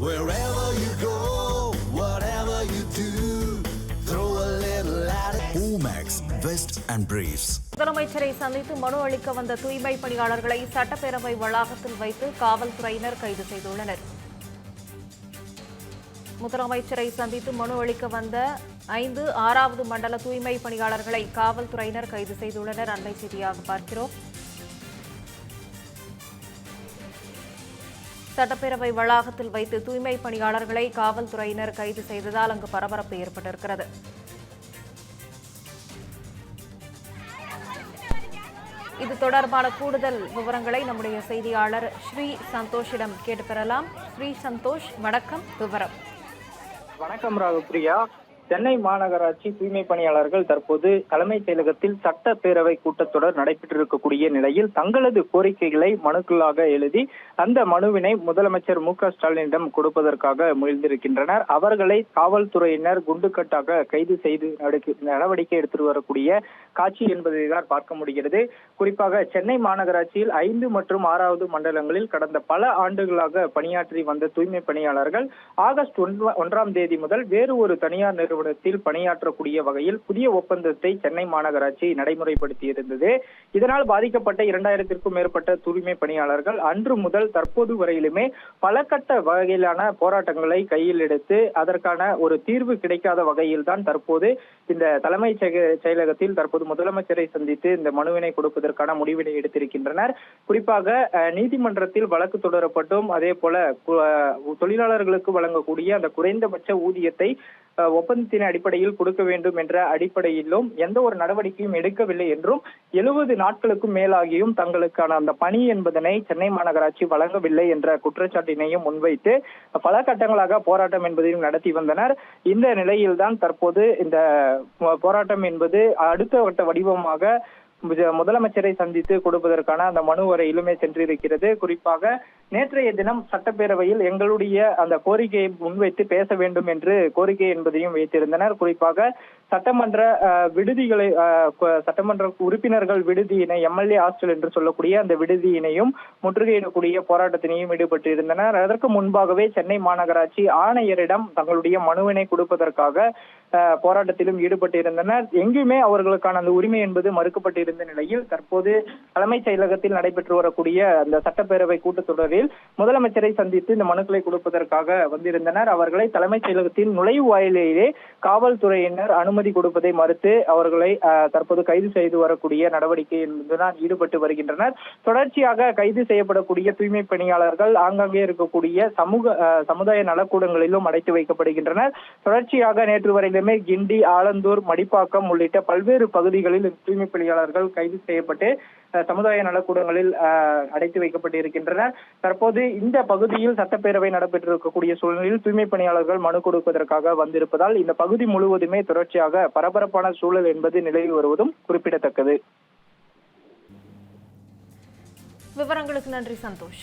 Wherever you go, whatever you do, throw a little at it. Omax, Vest and Briefs. முதலமைச்சரை சந்தித்து மனு அளிக்க வந்த தூய்மை பணியாளர்களை சட்டப்பேரவை வளாகத்தில் வைத்து காவல்துறையினர் கைது செய்துள்ளனர் முதலமைச்சரை சந்தித்து மனு அளிக்க வந்த ஐந்து ஆறாவது மண்டல தூய்மை பணியாளர்களை காவல்துறையினர் கைது செய்துள்ளனர் அண்மை செய்தியாக பார்க்கிறோம் சட்டப்பேரவை வளாகத்தில் வைத்து தூய்மை பணியாளர்களை காவல்துறையினர் கைது செய்ததால் அங்கு பரபரப்பு ஏற்பட்டிருக்கிறது. இது தொடர்பான கூடுதல் விவரங்களை நம்முடைய செய்தியாளர் ஸ்ரீ சந்தோஷிடம் கேட்டு பெறலாம். ஸ்ரீ சந்தோஷ் வணக்கம். விவரம். வணக்கம் ராகுப்ரியா சென்னை மாநகராட்சி தூய்மை பணியாளர்கள் தற்போது தலைமைச் செயலகத்தில் சட்டப்பேரவை கூட்டத்தொடர் நடைபெற்றிருக்கக்கூடிய நிலையில் தங்களது கோரிக்கைகளை மனுக்களாக எழுதி அந்த மனுவினை முதலமைச்சர் மு க ஸ்டாலினிடம் கொடுப்பதற்காக முயன்றிருக்கின்றனர் அவர்களை காவல்துறையினர் குண்டுக்கட்டாக கைது செய்து நடவடிக்கை எடுத்து வரக்கூடிய காட்சி என்பதை தான் பார்க்க முடிகிறது. குறிப்பாக சென்னை மாநகராட்சியில் ஐந்து மற்றும் ஆறாவது மண்டலங்களில் கடந்த பல ஆண்டுகளாக பணியாற்றி வந்த தூய்மை பணியாளர்கள் ஆகஸ்ட் ஒன்றாம் தேதி முதல் வேறு ஒரு தனியார் நிறுவனத்தில் பணியாற்றக்கூடிய வகையில் புதிய ஒப்பந்தத்தை சென்னை மாநகராட்சி நடைமுறைப்படுத்தியிருந்தது. இதனால் பாதிக்கப்பட்ட இரண்டாயிரத்திற்கும் மேற்பட்ட தூய்மை பணியாளர்கள் அன்று முதல் தற்போது வரையிலுமே பல கட்ட வகையிலான போராட்டங்களை கையில் எடுத்து அதற்கான ஒரு தீர்வு கிடைக்காத வகையில் தான் தற்போது இந்த தலைமைச் செயலகத்தில் தற்போது முதலமைச்சரை சந்தித்து இந்த மனுவினை கொடுப்பதற்கான முடிவினை எடுத்திருக்கின்றனர். குறிப்பாக அஹ், நீதிமன்றத்தில் வழக்கு தொடரப்பட்டும் அதே போல தொழிலாளர்களுக்கு வழங்கக்கூடிய அந்த குறைந்தபட்ச ஊதியத்தை ஒப்பந்தத்தின் அடிப்படையில் கொடுக்க வேண்டும் என்ற அடிப்படையிலும் எந்த ஒரு நடவடிக்கையும் எடுக்கவில்லை என்றும் எழுபது நாட்களுக்கும் மேலாகியும் தங்களுக்கான அந்த பணி என்பதனை சென்னை மாநகராட்சி வழங்கவில்லை என்ற குற்றச்சாட்டினையும் முன்வைத்து பல கட்டங்களாக போராட்டம் என்பதையும் நடத்தி வந்தனர். இந்த நிலையில்தான் தற்போது இந்த போராட்டம் என்பது அடுத்த கட்ட வடிவமாக முத- முதலமைச்சரை சந்தித்து கொடுப்பதற்கான அந்த மனு வரையிலுமே சென்றிருக்கிறது. குறிப்பாக நேற்றைய தினம் சட்டப்பேரவையில் எங்களுடைய அந்த கோரிக்கையை முன்வைத்து பேச வேண்டும் என்று கோரிக்கை என்பதையும் வைத்திருந்தனர். குறிப்பாக சட்டமன்ற விடுதிகளை சட்டமன்ற உறுப்பினர்கள் விடுதியினை எம்எல்ஏ ஹாஸ்டல் என்று சொல்லக்கூடிய அந்த விடுதியினையும் முற்றுகையிடக்கூடிய போராட்டத்தினையும் ஈடுபட்டிருந்தனர். அதற்கு முன்பாகவே சென்னை மாநகராட்சி ஆணையரிடம் தங்களுடைய மனுவினை கொடுப்பதற்காக போராட்டத்திலும் ஈடுபட்டிருந்தனர். எங்குமே அவர்களுக்கான அந்த உரிமை என்பது மறுக்கப்பட்டிருந்த நிலையில் தற்போது தலைமைச் செயலகத்தில் நடைபெற்று வரக்கூடிய அந்த சட்டப்பேரவை கூட்டத்தொடரில் நிலையில் முதலமைச்சரை சந்தித்து இந்த மனுக்களை கொடுப்பதற்காக வந்திருந்தனர். அவர்களை தலைமைச் செயலகத்தின் நுழைவாயிலேயே காவல்துறையினர் அனுமதி கொடுப்பதை மறுத்து அவர்களை தற்போது கைது செய்து வரக்கூடிய நடவடிக்கை என்பதுதான் ஈடுபட்டு வருகின்றனர். தொடர்ச்சியாக கைது செய்யப்படக்கூடிய தூய்மை பணியாளர்கள் ஆங்காங்கே இருக்கக்கூடிய சமூக சமுதாய நலக்கூடங்களிலும் அடைத்து வைக்கப்படுகின்றனர். தொடர்ச்சியாக நேற்று வரையிலுமே கிண்டி ஆலந்தூர் மடிப்பாக்கம் உள்ளிட்ட பல்வேறு பகுதிகளில் தூய்மை பணியாளர்கள் கைது செய்யப்பட்டு சமுதாய நலக்கூடங்களில் அஹ், அடைத்து வைக்கப்பட்டிருக்கின்றன. தற்போது இந்த பகுதியில் சட்டப்பேரவை நடைபெற்றிருக்கக்கூடிய சூழ்நிலையில் தூய்மை பணியாளர்கள் மனு கொடுப்பதற்காக வந்திருப்பதால் இந்த பகுதி முழுவதுமே தொடர்ச்சியாக பரபரப்பான சூழல் என்பது நிலவி வருவதும் குறிப்பிடத்தக்கது. விவரங்களுக்கு நன்றி சந்தோஷ்.